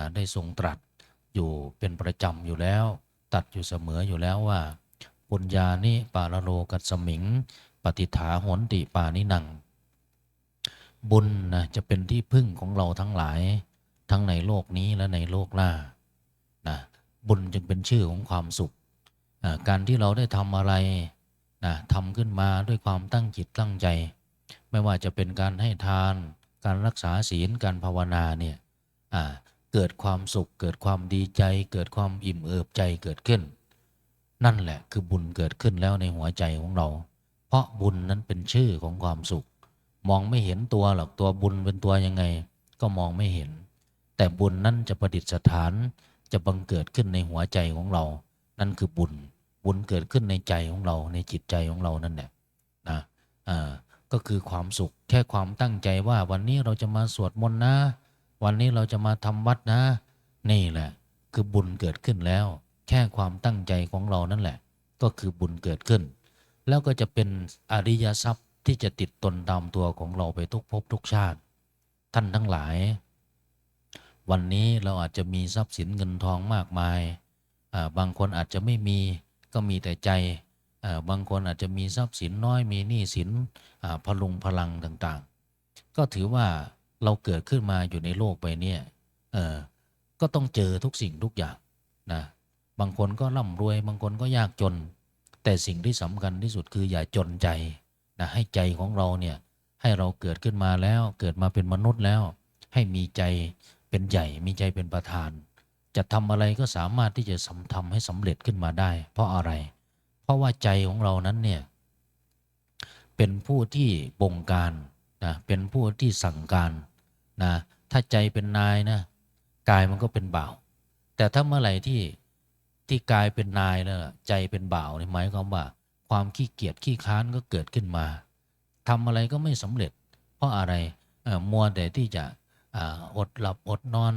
นะได้ทรงตรัสอยู่เป็นประจำอยู่แล้ว ตัดอยู่เสมออยู่แล้วว่า ปุญญานิปาลโลกัสมิง ปฏิฐาหนติปานิหนัง บุญนะจะเป็นที่พึ่งของเราทั้งหลาย ทั้งในโลกนี้และในโลกหน้านะบุญจึงเป็นชื่อของความสุขอ่าการที่เราได้ทำอะไรนะทำขึ้นมาด้วยความตั้งจิตตั้งใจ ไม่ว่าจะเป็นการให้ทาน การรักษาศีลการภาวนาเนี่ยอ่า เกิดความสุข เกิดความดีใจ เกิดความอิ่มเอิบใจเกิดขึ้น นั่นแหละคือบุญเกิดขึ้นแล้วในหัวใจของเรา เพราะบุญนั้นเป็นชื่อของความสุข มองไม่เห็นตัวหรอกตัวบุญเป็นตัวยังไง ก็มองไม่เห็น แต่บุญนั้นจะประดิษฐานจะบังเกิดขึ้นในหัวใจของเรา นั่นคือบุญ บุญเกิดขึ้นในใจของเราในจิตใจของเรานั่นแหละนะอ่าก็คือความสุขแค่ความตั้งใจว่าวันนี้เราจะมาสวดมนต์นะ วันนี้เราจะมาทำวัดนะ นี่แหละ คือบุญเกิดขึ้นแล้ว แค่ความตั้งใจของเรานั่นแหละ ก็คือบุญเกิดขึ้น แล้วก็จะเป็นอริยทรัพย์ที่จะติดตนตามตัวของเราไปทุกภพทุกชาติ ท่านทั้งหลาย วันนี้เราอาจจะมีทรัพย์สินเงินทองมากมาย บางคนอาจจะไม่มีก็มีแต่ใจ บางคนอาจจะมีทรัพย์สินน้อยมีหนี้สินพลุงพลังต่างๆ ก็ถือว่า เราเกิดขึ้นมาอยู่ในโลกใบเนี้ยเออก็ต้องเจอทุกสิ่งทุกอย่างนะบางคนก็ร่ำรวย บางคนก็ยากจน แต่สิ่งที่สำคัญที่สุดคืออย่าจนใจนะให้ใจของเราเนี่ยให้เราเกิดขึ้นมาแล้วเกิดมาเป็นมนุษย์แล้ว ให้มีใจเป็นใหญ่ มีใจเป็นประธาน จะทำอะไรก็สามารถที่จะสำทำให้สำเร็จขึ้นมาได้ เพราะอะไร เพราะว่าใจของเรานั้นเนี่ยเป็นผู้ที่บงการ นะเป็นผู้ที่สั่งการนะถ้าใจเป็นนายนะกายมันก็เป็นบ่าว แต่ถ้าเมื่อไหร่ที่ที่กายเป็นนายแล้วใจเป็นบ่าวนี่หมายความว่า ความขี้เกียจขี้ค้านก็เกิดขึ้นมาทำอะไรก็ไม่สำเร็จ เพราะอะไรมัวแต่ที่จะออดหลับอดนอน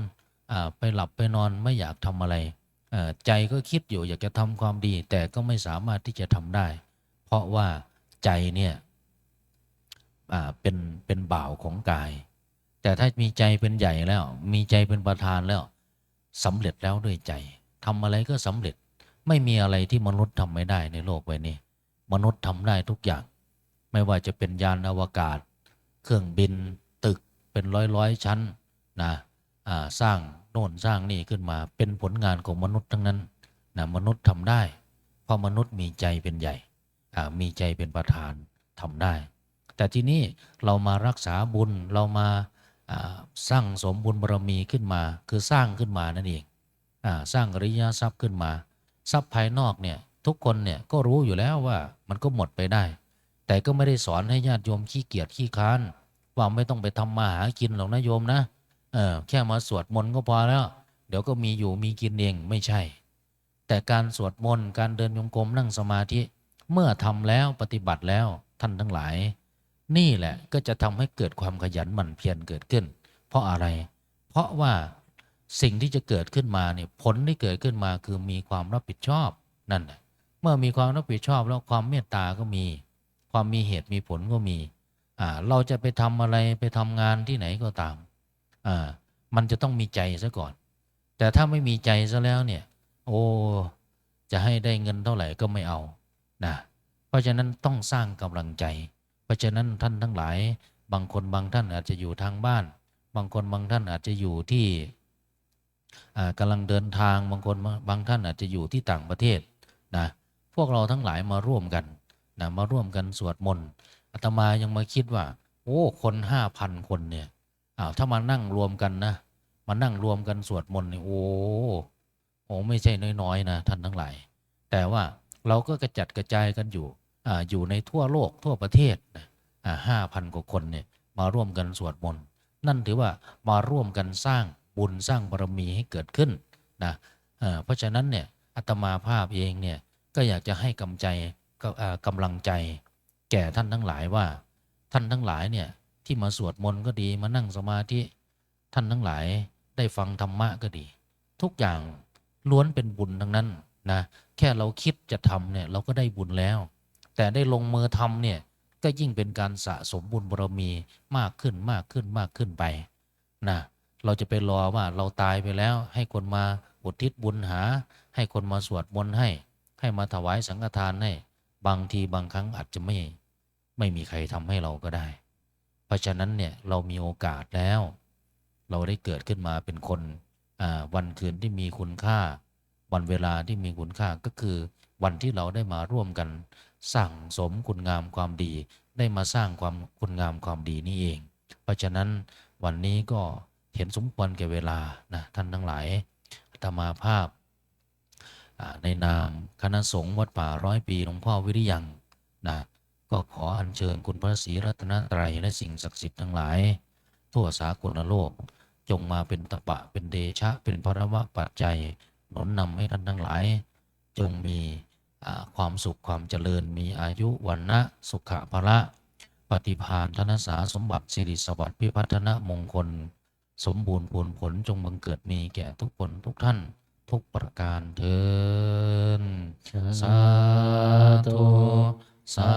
อไปหลับไปนอนไม่อยากทำอะไร ใจก็คิดอยู่อยากจะทำความดี แต่ก็ไม่สามารถที่จะทำได้ เพราะว่าใจเนี่ย เป็นเป็นบ่าวของกาย แต่ถ้ามีใจเป็นใหญ่แล้ว มีใจเป็นประธานแล้วสำเร็จแล้วด้วยใจทำอะไรก็สำเร็จไม่มีอะไรที่มนุษย์ทำไม่ได้ในโลกใบนี้ มนุษย์ทำได้ทุกอย่าง ไม่ว่าจะเป็นยานอวกาศ เครื่องบินตึกเป็นร้อยร้อยชั้นนะสร้างโน่นสร้างนี่ขึ้นมาเป็นผลงานของมนุษย์ทั้งนั้นนะมนุษย์ทำได้ เพราะมนุษย์มีใจเป็นใหญ่มีใจเป็นประธานทำได้ แต่ที่นี้เรามารักษาบุญเรามาสร้างสมบุญบารมีขึ้นมา คือสร้างขึ้นมานั่นเองอสร้างอริยทรัพย์ขึ้นมา ทรัพย์ภายนอกเนี่ยทุกคนเนี่ยก็รู้อยู่แล้วว่ามันก็หมดไปได้ แต่ก็ไม่ได้สอนให้ญาติโยมขี้เกียจขี้ค้านว่าไม่ต้องไปทำมาหากินหรอกนะโยมนะเออแค่มาสวดมนต์ก็พอแล้ว เดี๋ยวก็มีอยู่มีกินเองไม่ใช่ แต่การสวดมนต์การเดินโยงกรมนั่งสมาธิเมื่อทำแล้วปฏิบัติแล้วท่านทั้งหลาย นี่แหละก็จะทำให้เกิดความขยันหมั่นเพียรเกิดขึ้น เพราะอะไร เพราะว่าสิ่งที่จะเกิดขึ้นมาเนี่ยผลที่เกิดขึ้นมาคือมีความรับผิดชอบนั่นแหละเมื่อมีความรับผิดชอบแล้วความเมตตาก็มี ความมีเหตุมีผลก็มีอ่าเราจะไปทำอะไรไปทำงานที่ไหนก็ตามอ่ามันจะต้องมีใจซะก่อน แต่ถ้าไม่มีใจซะแล้วเนี่ยโอ้จะให้ได้เงินเท่าไหร่ก็ไม่เอานะเพราะฉะนั้นต้องสร้างกำลังใจ ราะฉะนั้นท่านทั้งหลาย บางคนบางท่านอาจจะอยู่ทางบ้าน บางคนบางท่านอาจจะอยู่ที่อ่ากำลังเดินทางบางคนบางท่านอาจจะอยู่ที่ต่างประเทศนะพวกเราทั้งหลายมาร่วมกันนะมาร่วมกันสวดมนต์อาตมายังมาคิดว่า โอ้คนห้าพันคนเนี่ยอ้าวถ้ามานั่งรวมกันนะมานั่งรวมกันสวดมนต์เนี่ยโอ้โอ้ไม่ใช่น้อยๆนะท่านทั้งหลาย แต่ว่าเราก็กระจัดกระจายกันอยู่ อยู่ในทั่วโลกทั่วประเทศห้าพันกว่าคนเนี่ยมาร่วมกันสวดมนต์นั่นถือว่ามาร่วมกันสร้างบุญสร้างบารมีให้เกิดขึ้นนะเพราะฉะนั้นเนี่ยอาตมาภาพเองเนี่ยก็อยากจะให้กำใจก็กำลังใจ แก่ท่านทั้งหลายว่า ท่านทั้งหลายเนี่ยที่มาสวดมนต์ก็ดีมานั่งสมาธิท่านทั้งหลายได้ฟังธรรมะก็ดี ทุกอย่างล้วนเป็นบุญทั้งนั้นนะแค่เราคิดจะทำเนี่ยเราก็ได้บุญแล้ว แต่ได้ลงมือทำเนี่ยก็ยิ่งเป็นการสะสมบุญบารมีมากขึ้นมากขึ้นมากขึ้นไปนะเราจะไปรอว่าเราตายไปแล้ว ให้คนมาอุทิศบุญหา ให้คนมาสวดมนต์ให้ ให้มาถวายสังฆทานให้ บางทีบางครั้งอาจจะไม่ไม่มีใครทำให้เราก็ได้ เพราะฉะนั้นเนี่ยเรามีโอกาสแล้ว เราได้เกิดขึ้นมาเป็นคนวันคืนที่มีคุณค่า วันเวลาที่มีคุณค่าก็คือวันที่เราได้มาร่วมกัน สั่งสมคุณงามความดี ได้มาสร้างความคุณงามความดีนี่เอง เพราะฉะนั้นวันนี้ก็เห็นสมควรแก่เวลานะท่านทั้งหลายอาตมาภาพ ในนามคณะสงฆ์วัดป่าร้อยปีหลวงพ่อวิริยังนะก็ขออัญเชิญคุณพระศรีรัตนตรัยและสิ่งศักดิ์สิทธิ์ทั้งหลาย ทั่วสากลโลกจงมาเป็นตะปะเป็นเดชะเป็นพระวะปัจจัยหนุนนำให้ท่านทั้งหลาย จงมี ความสุขความเจริญมีอายุวันนะสุขะภละ ปฏิภาณธนสาสมบัติสิริสวัสดิ์พิพัฒนมงคล สมบูรณ์ผลผลจงบังเกิดมีแก่ทุกคนทุกท่านทุกประการเทินสาธุสา